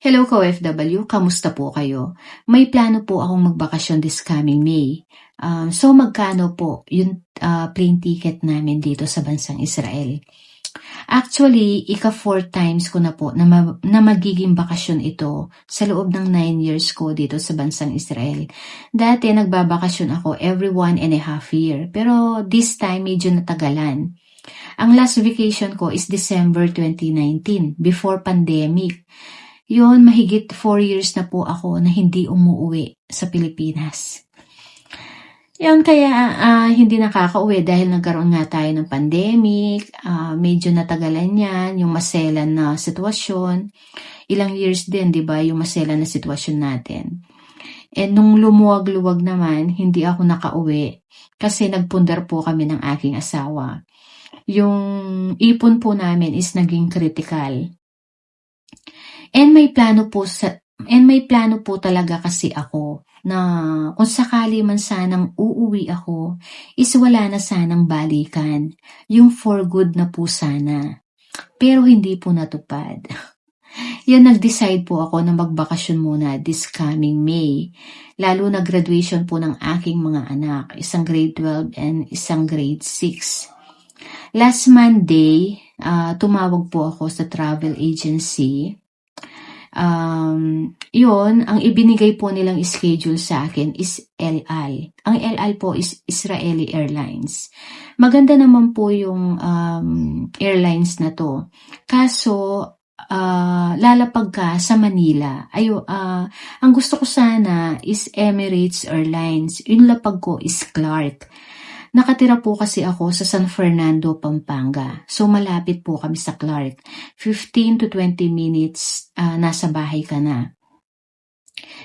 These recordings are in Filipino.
Hello ka-OFW, kamusta po kayo? May plano po akong magbakasyon this coming May. Uh, so magkano po yung uh, plane ticket namin dito sa bansang Israel? Actually, ika four times ko na po na, ma- na magiging bakasyon ito sa loob ng nine years ko dito sa bansang Israel. Dati nagbabakasyon ako every one and a half year, pero this time medyo natagalan. Ang last vacation ko is December 2019, before pandemic. Yun, mahigit 4 years na po ako na hindi umuwi sa Pilipinas. Yan, kaya uh, hindi nakakauwi dahil nagkaroon nga tayo ng pandemic, uh, medyo natagalan yan, yung maselan na sitwasyon. Ilang years din, di ba, yung maselan na sitwasyon natin. And nung lumuwag-luwag naman, hindi ako nakauwi kasi nagpundar po kami ng aking asawa. Yung ipon po namin is naging critical. And may plano po sa and may plano po talaga kasi ako na kung sakali man sanang uuwi ako, is wala na sanang balikan. Yung for good na po sana. Pero hindi po natupad. Yan, nag-decide po ako na magbakasyon muna this coming May. Lalo na graduation po ng aking mga anak, isang grade 12 and isang grade 6. Last Monday, uh, tumawag po ako sa travel agency Um, yun, ang ibinigay po nilang schedule sa akin is LI. Ang LI po is Israeli Airlines. Maganda naman po yung um, airlines na to. Kaso, uh, lalapag ka sa Manila. Ayo, uh, ang gusto ko sana is Emirates Airlines. Yung lapag ko is Clark. Nakatira po kasi ako sa San Fernando, Pampanga. So malapit po kami sa Clark. 15 to 20 minutes uh, nasa bahay ka na.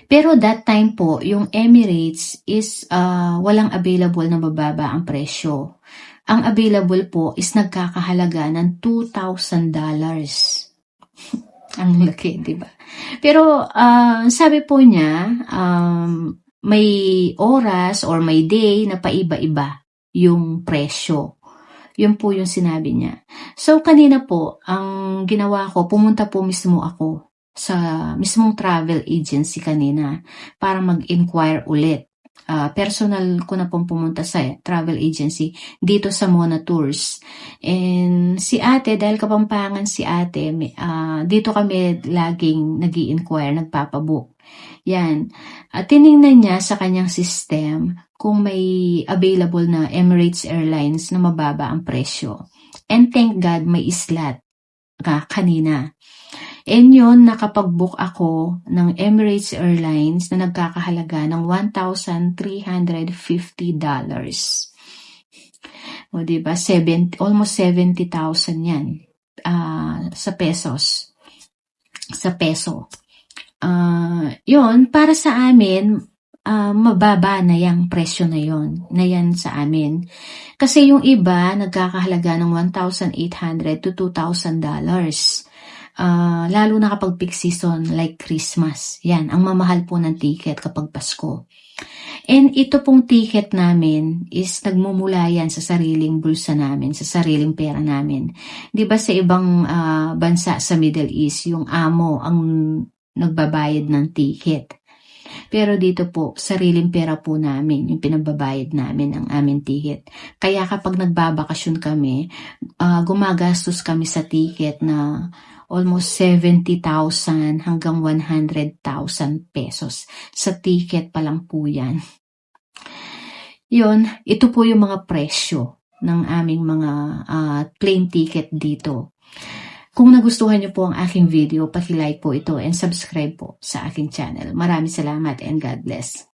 Pero that time po, yung Emirates is uh, walang available na mababa ang presyo. Ang available po is nagkakahalaga ng $2,000. ang laki, di ba? Pero uh, sabi po niya, um, may oras or may day na paiba-iba yung presyo. Yun po yung sinabi niya. So, kanina po, ang ginawa ko, pumunta po mismo ako sa mismong travel agency kanina para mag-inquire ulit. Uh, personal ko na pong pumunta sa travel agency dito sa Mona Tours. And si ate, dahil kapampangan si ate, uh, dito kami laging nag inquire nagpapabook. Yan. At tiningnan niya sa kanyang system kung may available na Emirates Airlines na mababa ang presyo. And thank God may islat ka kanina. And yun, nakapag-book ako ng Emirates Airlines na nagkakahalaga ng $1,350. O diba, 70, almost 70,000 yan uh, sa pesos. Sa peso. Uh, yun, para sa amin, uh, mababa na yung presyo na yon na yan sa amin. Kasi yung iba, nagkakahalaga ng 1,800 to 2,000 dollars. Uh, lalo na kapag peak season like Christmas. Yan, ang mamahal po ng ticket kapag Pasko. And ito pong ticket namin is nagmumula yan sa sariling bulsa namin, sa sariling pera namin. 'Di ba sa ibang uh, bansa sa Middle East, yung amo ang nagbabayad ng ticket. Pero dito po, sariling pera po namin, yung pinababayad namin ang aming ticket. Kaya kapag nagbabakasyon kami, uh, gumagastos kami sa ticket na almost 70,000 hanggang 100,000 pesos. Sa ticket pa lang po yan. Yun, ito po yung mga presyo ng aming mga uh, plane ticket dito. Kung nagustuhan niyo po ang aking video, paki-like po ito and subscribe po sa aking channel. Maraming salamat and God bless.